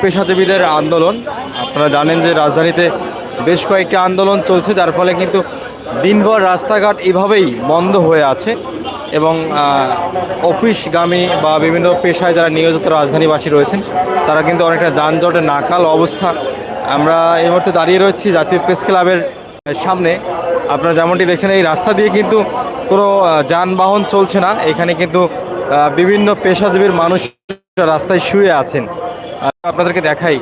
পেশাজীবীদের আন্দোলন। আপনারা জানেন যে রাজধানীতে বেশ কয়েকটি আন্দোলন চলছে, যার ফলে কিন্তু দিনভর রাস্তাঘাট এভাবেই বন্ধ হয়ে আছে এবং অফিসগামী বা বিভিন্ন পেশায় যারা নিয়োজিত রাজধানীবাসী রয়েছেন, তারা কিন্তু অনেকটা যানজটের নাকাল অবস্থা। আমরা এই মুহূর্তে দাঁড়িয়ে রয়েছি জাতীয় প্রেস ক্লাবের সামনে। আপনারা যেমনটি দেখছেন, এই রাস্তা দিয়ে কিন্তু কোনো যানবাহন চলছে না। এখানে কিন্তু বিভিন্ন পেশাজীবীর মানুষ রাস্তায় শুয়ে আছেন। আপনাদেরকে দেখাই।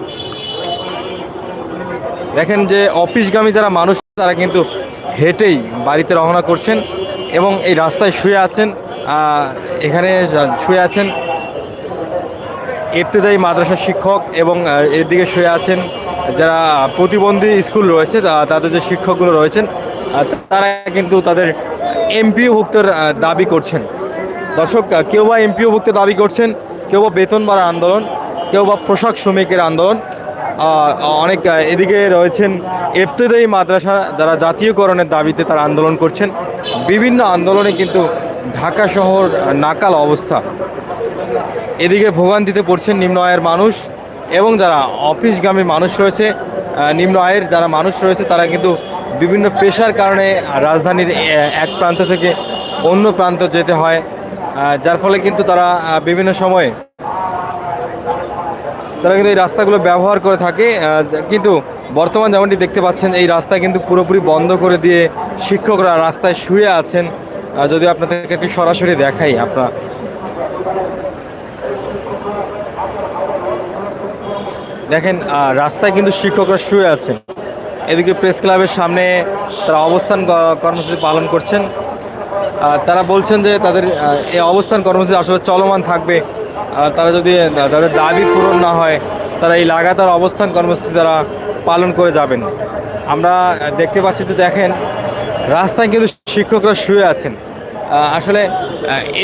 দেখেন যে অফিসগামী যারা মানুষ তারা কিন্তু হেঁটেই বাড়িতে রওনা করছেন এবং এই রাস্তায় শুয়ে আছেন। এখানে শুয়ে আছেন ইবতেদায়ী মাদ্রাসার শিক্ষক এবং আহ, এদিকে শুয়ে আছেন যারা প্রতিবন্ধী স্কুল রয়েছে তাদের যে শিক্ষকগুলো রয়েছেন তারা কিন্তু তাদের এমপিওভুক্তের আহ, দাবি করছেন। দর্শক কেউ বা এমপিওভুক্ত দাবি করছেন, কেউ বা বেতন বাড়া আন্দোলন, কেউ বা পোশাক শ্রমিকের আন্দোলন। অনেক এদিকে রয়েছেন ইবতেদায়ী মাদ্রাসা যারা জাতীয়করণের দাবিতে তারা আন্দোলন করছেন। বিভিন্ন আন্দোলনে কিন্তু ঢাকা শহর নাকাল অবস্থা। এদিকে ভোগান্তিতে পড়ছেন নিম্ন আয়ের মানুষ এবং যারা অফিসগামী মানুষ রয়েছে নিম্ন আয়ের যারা মানুষ রয়েছে, তারা কিন্তু বিভিন্ন পেশার কারণে রাজধানীর এক প্রান্ত থেকে অন্য প্রান্ত যেতে হয়। যার ফলে কিন্তু তারা বিভিন্ন সময়ে তারা কিন্তু এই রাস্তাগুলো ব্যবহার করে থাকে। কিন্তু বর্তমান যেমনটি দেখতে পাচ্ছেন, এই রাস্তা কিন্তু পুরোপুরি বন্ধ করে দিয়ে শিক্ষকরা রাস্তায় শুয়ে আছেন। যদি আপনাদেরকে একটু সরাসরি দেখাই আপনারা। দেখেন রাস্তায় কিন্তু শিক্ষকরা শুয়ে আছেন। এদিকে প্রেস ক্লাবের সামনে তারা অবস্থান কর্মসূচি পালন করছেন। তারা বলছেন যে তাদের এই অবস্থান কর্মসূচি আসলে চলমান থাকবে। তারা যদি তাদের দাবি পূরণ না হয়, তারা এই লাগাতার অবস্থান কর্মসূচি তারা পালন করে যাবেন। আমরা দেখতে পাচ্ছি যে দেখেন, রাস্তায় কিন্তু শিক্ষকরা শুয়ে আছেন। আসলে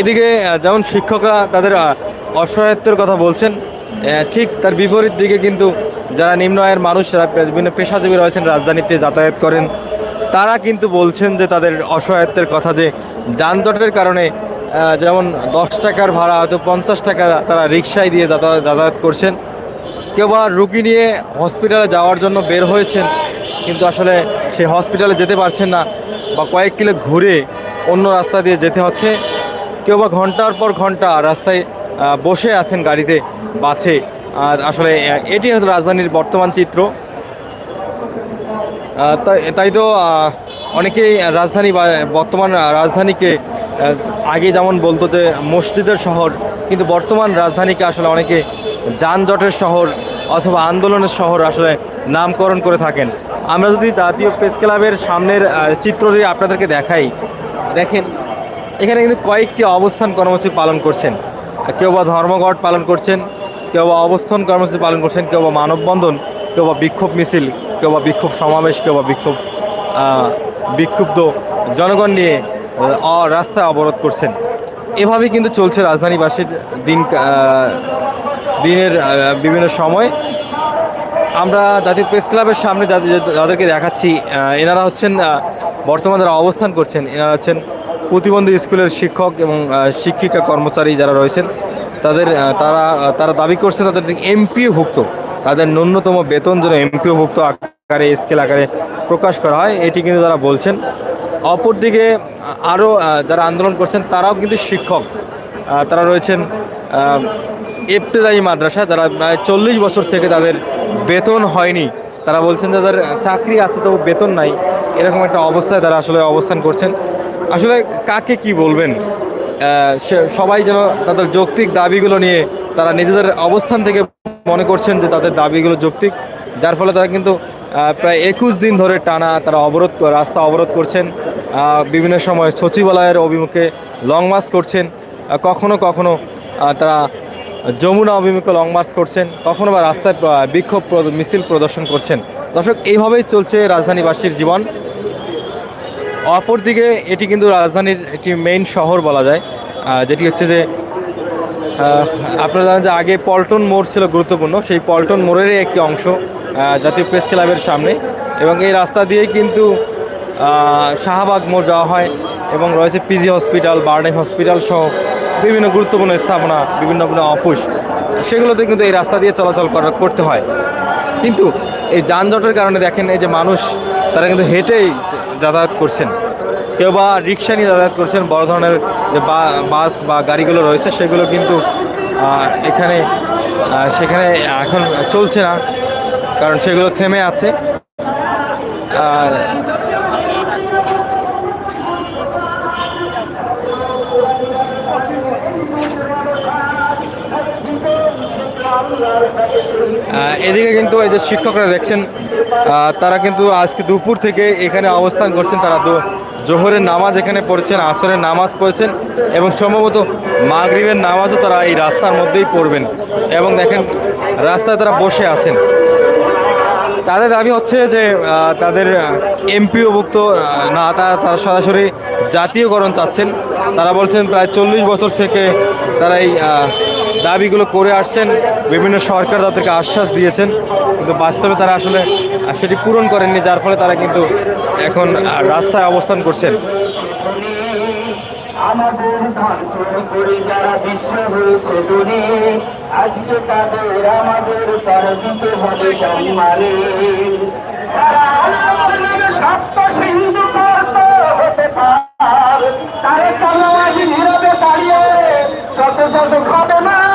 এদিকে যেমন শিক্ষকরা তাদের অসহায়ত্বের কথা বলছেন ঠিক তার বিপরীত দিকে কিন্তু যারা নিম্ন আয়ের মানুষরা, বিভিন্ন পেশাজীবী রয়েছেন, রাজধানীতে যাতায়াত করেন তারা কিন্তু বলছেন যে তাদের অসহায়ত্বের কথা যে যানজটের কারণে যেমন দশ টাকার ভাড়া হয়তো পঞ্চাশ টাকা তারা রিক্সায় দিয়ে যাতায়াত করছেন। কেউ বা রুগী নিয়ে হসপিটালে যাওয়ার জন্য বের হয়েছেন, কিন্তু আসলে সেই হসপিটালে যেতে পারছেন না বা কয়েক কিলো ঘুরে অন্য রাস্তা দিয়ে যেতে হচ্ছে। কেউ বা ঘণ্টার পর ঘণ্টা রাস্তায় বসে আছেন গাড়িতে বাছে আর আসলে এটি হয়তো রাজধানীর বর্তমান চিত্র। তাই তো অনেকেই রাজধানী বা বর্তমান রাজধানীকে আগে যেমন বলতো যে মসজিদের শহর, কিন্তু বর্তমান রাজধানীকে আসলে অনেকে যানজটের শহর অথবা আন্দোলনের শহর আসলে নামকরণ করে থাকেন। আমরা যদি জাতীয় প্রেস ক্লাবের সামনের চিত্রটি আপনাদেরকে দেখাই। দেখেন, এখানে কিন্তু কয়েকটি অবস্থান কর্মসূচি পালন করছেন। কেউ বা ধর্মঘট পালন করছেন, কেউ বা অবস্থান কর্মসূচি পালন করছেন, কেউ বা মানববন্ধন, কেউ বা বিক্ষোভ মিছিল কেউ বা বিক্ষোভ সমাবেশ, কেউ বা বিক্ষোভ বিক্ষুব্ধ জনগণ নিয়ে রাস্তায় অবরোধ করছেন। এভাবেই কিন্তু চলছে রাজধানীবাসীর দিন দিনের বিভিন্ন সময়। আমরা জাতীয় প্রেস ক্লাবের সামনে যাদের যাদেরকে দেখাচ্ছি এনারা হচ্ছেন বর্তমানে যারা অবস্থান করছেন, এনারা হচ্ছেন প্রতিবন্ধী স্কুলের শিক্ষক এবং শিক্ষিকা কর্মচারী যারা রয়েছেন, তাদের তারা তারা দাবি করছে তাদের এমপিওভুক্ত তাদের ন্যূনতম বেতন যেন এমপিওভুক্ত আকারে স্কেল আকারে প্রকাশ করা হয় এটি কিন্তু তারা বলছেন। অপরদিকে আরও যারা আন্দোলন করছেন তারাও কিন্তু শিক্ষক। তারা রয়েছেন আহ, মাদ্রাসা যারা প্রায় চল্লিশ বছর থেকে তাদের বেতন হয়নি। তারা বলছেন তাদের চাকরি আছে তবু বেতন নাই। এরকম একটা অবস্থায় তারা আসলে অবস্থান করছেন। আসলে কাকে কি বলবেন? সবাই যেন তাদের যৌক্তিক দাবিগুলো নিয়ে তারা নিজেদের অবস্থান থেকে মনে করছেন যে তাদের দাবিগুলো যৌক্তিক, যার ফলে তারা কিন্তু প্রায় একুশ দিন ধরে টানা তারা অবরোধ, রাস্তা অবরোধ করছেন। বিভিন্ন সময় সচিবালয়ের অভিমুখে লং মার্চ করছেন। কখনো কখনো তারা যমুনা অভিমুখে লং মার্চ করছেন। কখনো বা রাস্তায় বিক্ষোভ মিছিল প্রদর্শন করছেন। দর্শক, এইভাবেই চলছে রাজধানীবাসীর জীবন। অপরদিকে, এটি কিন্তু রাজধানীর একটি মেইন শহর বলা যায়। যেটি হচ্ছে যে আপনারা জানেন যে আগে পল্টন মোড় ছিল গুরুত্বপূর্ণ। সেই পল্টন মোড়েরই একটি অংশ জাতীয় প্রেস ক্লাবের সামনে। এবং এই রাস্তা দিয়েই কিন্তু শাহবাগ মোড় যাওয়া হয় এবং রয়েছে পিজি হসপিটাল বার্ডেন হসপিটাল সহ বিভিন্ন গুরুত্বপূর্ণ স্থাপনা, বিভিন্ন অফিস সেগুলোতে কিন্তু এই রাস্তা দিয়ে চলাচল করা, করতে হয়। কিন্তু এই যানজটের কারণে দেখেন এই যে মানুষ, তারা কিন্তু হেঁটেই যাতায়াত করছেন। কেউ বা রিক্সা নিয়ে যাতায়াত করছেন, বড় ধরনের যে বাস বা গাড়িগুলো রয়েছে সেগুলো কিন্তু এখানে সেখানে এখন চলছে না, কারণ সেগুলো থেমে আছে। আর এদিকে কিন্তু এই যে শিক্ষকরা দেখছেন তারা কিন্তু আজকে দুপুর থেকে এখানে অবস্থান করছেন, তারা জোহরের নামাজ এখানে পড়ছেন, আসরের নামাজ পড়ছেন এবং সম্ভবত মাগরিবের নামাজও তারা এই রাস্তার মধ্যেই পড়বেন এবং দেখেন রাস্তায় তারা বসে আছেন। তাদের দাবি হচ্ছে যে তাদের এমপিওভুক্ত না, তারা তারা সরাসরি জাতীয়করণ চাচ্ছেন। তারা বলছেন প্রায় চল্লিশ বছর থেকে তারা এই দাবিগুলো করে আসছেন, বিভিন্ন সরকার তাদেরকে আশ্বাস দিয়েছেন, কিন্তু বাস্তবে তারা আসলে সেটি পূরণ করেননি, যার ফলে তারা কিন্তু এখন রাস্তায় অবস্থান করছেন। তার কেন আজ নীরবে দাঁড়িয়ে শত শত খবর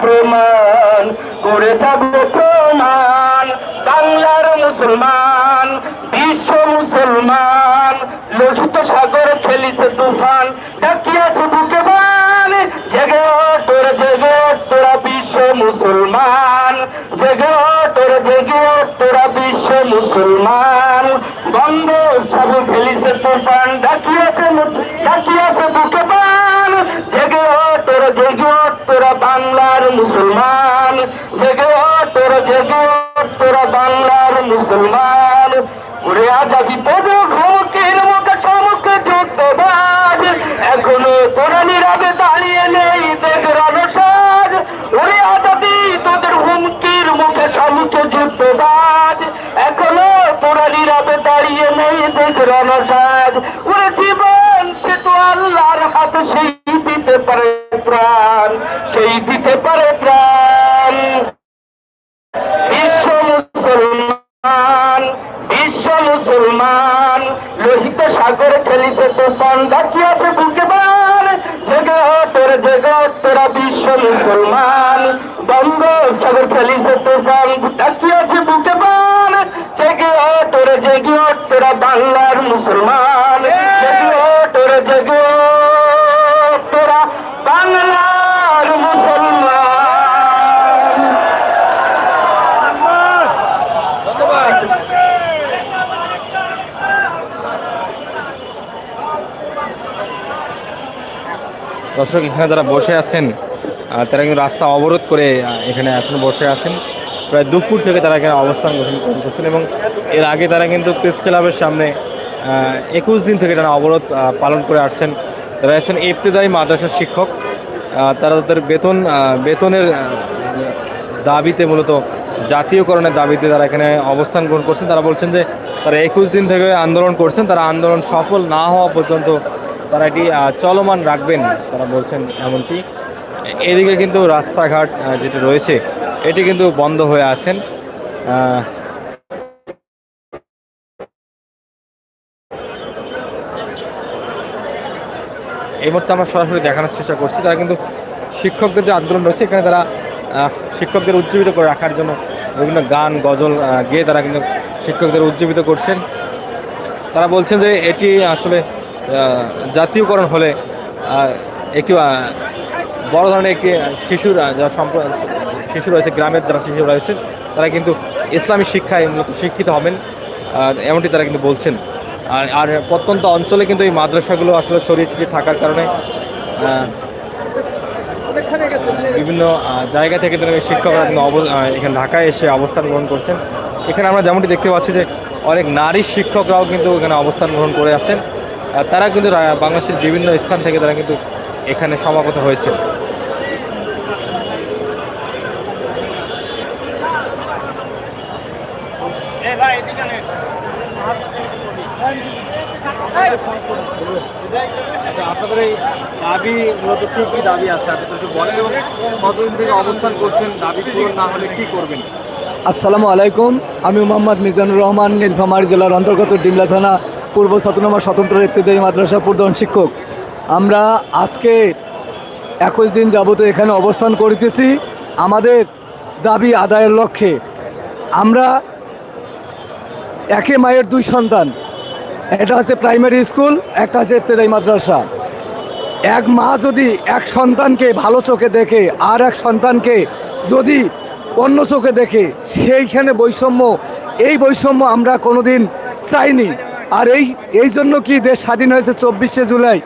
প্রমাণ, করে যাবে প্রমাণ। বাংলার মুসলমান, বিশ্ব মুসলমান, লোহিত সাগর খেলিছে তুফান ডাকিয়াছে বুকে বান। জেগে তোরা জেগে তোরা বিশ্ব মুসলমান। জেগে তোরা জেগে তোরা বিশ্ব মুসলমান। বন্ধ সব খেলিছে তুফান ডাকিয়াছে ডাকিয়াছে বাংলার মুসলমান লোহিত সাগরে খেলিছে তুফান ডাকিয়াছে বুকে বান জেগে তোর জেগে তোরা বিশ্ব মুসলমান। বঙ্গ সাগর খেলিছে তুফান আছে বুকে বান জেগে তোর জেগে তোরা বাংলার মুসলমান। জেগে তোর জেগে তোরা দর্শক, এখানে যারা বসে আছেন তারা কিন্তু রাস্তা অবরোধ করে এখানে এখন বসে আছেন। প্রায় দুপুর থেকে তারা এখানে অবস্থান করছেন করছেন এবং এর আগে তারা কিন্তু প্রেস ক্লাবের সামনে একুশ দিন থেকে তারা অবরোধ পালন করে আসছেন। তারা আছেন ইবতেদায়ী মাদ্রাসার শিক্ষক। তারা তাদের বেতন বেতনের দাবিতে মূলত জাতীয়করণের দাবিতে তারা এখানে অবস্থান গ্রহণ করছেন। তারা বলছেন যে, তারা একুশ দিন থেকে আন্দোলন করছেন। তারা আন্দোলন সফল না হওয়া পর্যন্ত তারা এটি চলমান রাখবেন, তারা বলছেন এমনটি। এদিকে কিন্তু রাস্তাঘাট যেটা রয়েছে, এটি কিন্তু বন্ধ হয়ে আছেন। এই মুহূর্তে আমরা সরাসরি দেখানোর চেষ্টা করছি। তারা কিন্তু শিক্ষকদের যে আন্দোলন রয়েছে, এখানে তারা শিক্ষকদের উজ্জীবিত করে রাখার জন্য বিভিন্ন গান, গজল গেয়ে তারা কিন্তু শিক্ষকদের উজ্জীবিত করছেন। তারা বলছেন যে এটি আসলে জাতীয়করণ হলে একটি বড় ধরনের একটি শিশুর, যারা শিশু রয়েছে, গ্রামের যারা শিশু রয়েছে, তারা কিন্তু ইসলামী শিক্ষায় মূলত শিক্ষিত হবেন। আর এমনটি তারা কিন্তু বলছেন। আর আর প্রত্যন্ত অঞ্চলে কিন্তু এই মাদ্রাসাগুলো আসলে ছড়িয়ে ছিটিয়ে থাকার কারণে বিভিন্ন জায়গা থেকে তারা শিক্ষকরা কিন্তু এখানে ঢাকায় এসে অবস্থান গ্রহণ করছেন। এখানে আমরা যেমনটি দেখতে পাচ্ছি যে, অনেক নারী শিক্ষকরাও কিন্তু এখানে অবস্থান গ্রহণ করে আছেন তারা কিন্তু বাংলাদেশের বিভিন্ন স্থান থেকে তারা কিন্তু এখানে সমাগত হয়েছে আচ্ছা, আপনাদের এই দাবি মূলত কী কী দাবি আছে? বলেন এবং কতদিন থেকে অবস্থান করছেন দাবি না হলে কি করবেন? আসসালামু আলাইকুম আমি মোহাম্মদ মিজানুর রহমান নীলফামারি জেলার অন্তর্গত ডিমলা থানা পূর্ব সাতনমা স্বতন্ত্র ইত্যাদি মাদ্রাসা প্রধান শিক্ষক। আমরা আজকে একুশ দিন যাবত এখানে অবস্থান করিতেছি। আমাদের দাবি আদায়ের লক্ষ্যে। আমরা একে মায়ের দুই সন্তান। এটা হচ্ছে প্রাইমারি স্কুল, একটা হচ্ছে ইত্যাদি মাদ্রাসা। এক মা যদি এক সন্তানকে ভালো চোখে দেখে, আর এক সন্তানকে যদি অন্য চোখে দেখে, সেইখানে বৈষম্য, এই বৈষম্য আমরা কোনোদিন চাইনি। আর এই এই জন্য কি দেশ স্বাধীন হয়েছে চব্বিশে জুলাই?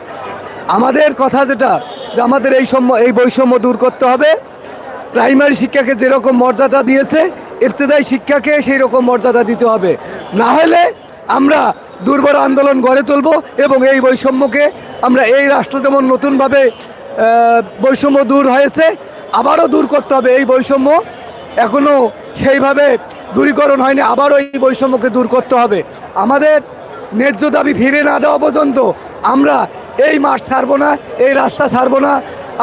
আমাদের কথা যেটা, যে আমাদের এই সম্য এই বৈষম্য দূর করতে হবে। প্রাইমারি শিক্ষাকে যেরকম মর্যাদা দিয়েছে, ইবতদায়ী শিক্ষাকে সেই রকম মর্যাদা দিতে হবে। না হলে আমরা দুর্বল আন্দোলন গড়ে তুলব এবং এই বৈষম্যকে আমরা এই রাষ্ট্র যেমন নতুনভাবে বৈষম্য দূর হয়েছে, আবারও দূর করতে হবে এই বৈষম্য। এখনও সেইভাবে দূরীকরণ হয়নি, আবারও এই বৈষম্যকে দূর করতে হবে। আমাদের ন্যায্য দাবি ফিরে না দেওয়া পর্যন্ত আমরা এই মাঠ ছাড়বো না, এই রাস্তা ছাড়বো না।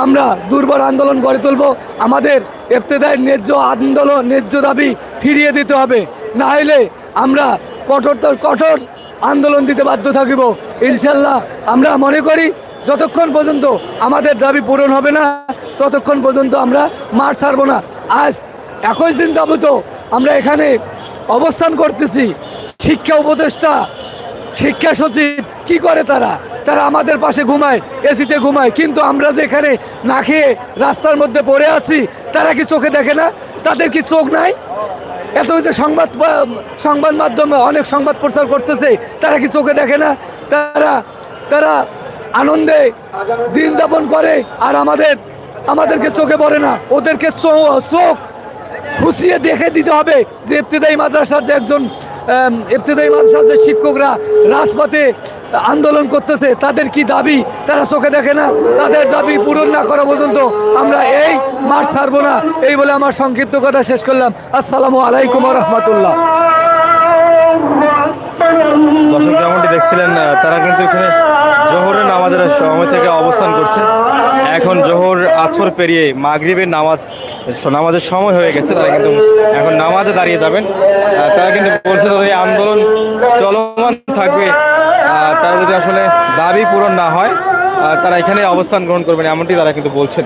আমরা দুর্বল আন্দোলন গড়ে তুলব। আমাদের এফতেদায়ের ন্যায্য আন্দোলন, ন্যায্য দাবি ফিরিয়ে দিতে হবে। না হলে আমরা কঠোর কঠোর আন্দোলন দিতে বাধ্য থাকিব। ইনশাল্লাহ আমরা মনে করি, যতক্ষণ পর্যন্ত আমাদের দাবি পূরণ হবে না, ততক্ষণ পর্যন্ত আমরা মাঠ ছাড়বো না। আজ একুশ দিন যাবত আমরা এখানে অবস্থান করতেছি। শিক্ষা উপদেষ্টা শিক্ষা সচিব, কি করে তারা? তারা আমাদের পাশে ঘুমায়, এসিতে ঘুমায়। কিন্তু আমরা যে এখানে না খেয়ে রাস্তার মধ্যে পড়ে আছি, তারা কি চোখে দেখে না? তাদের কি চোখ নাই? এত যে সংবাদ সংবাদ মাধ্যমে অনেক সংবাদ প্রচার করতেছে, তারা কি চোখে দেখে না? তারা তারা আনন্দে দিন যাপন করে, আর আমাদের, আমাদেরকে চোখে পড়ে না। ওদেরকে চোখ খুশিয়ে দেখে দিতে হবে যে ইবতেদায়ী মাদ্রাসার যে একজন ইবতেদায়ী মাদ্রাসার যে শিক্ষকরা রাজপথে আন্দোলন করতেছে, তাদের কি দাবি? তারা চোখে দেখে না। তাদের দাবি পূরণ না করা পর্যন্ত আমরা এই মাঠ ছাড়বো না। এই বলে আমার সংক্ষিপ্ত কথা শেষ করলাম। আসসালামু আলাইকুম রহমতুল্লাহ দর্শক যেমনটি দেখছিলেন তারা কিন্তু এখানে জোহরের নামাজের সময় থেকে অবস্থান করছে। এখন জোহর আছর পেরিয়ে মাগরিবের নামাজ নামাজের সময় হয়ে গেছে, তারা কিন্তু এখন নামাজে দাঁড়িয়ে যাবেন। তারা কিন্তু বলছে তাদের এই আন্দোলন চলমান থাকবে। তারা যদি আসলে দাবি পূরণ না হয় তারা এখানে অবস্থান গ্রহণ করবেন, এমনটি তারা কিন্তু বলছেন।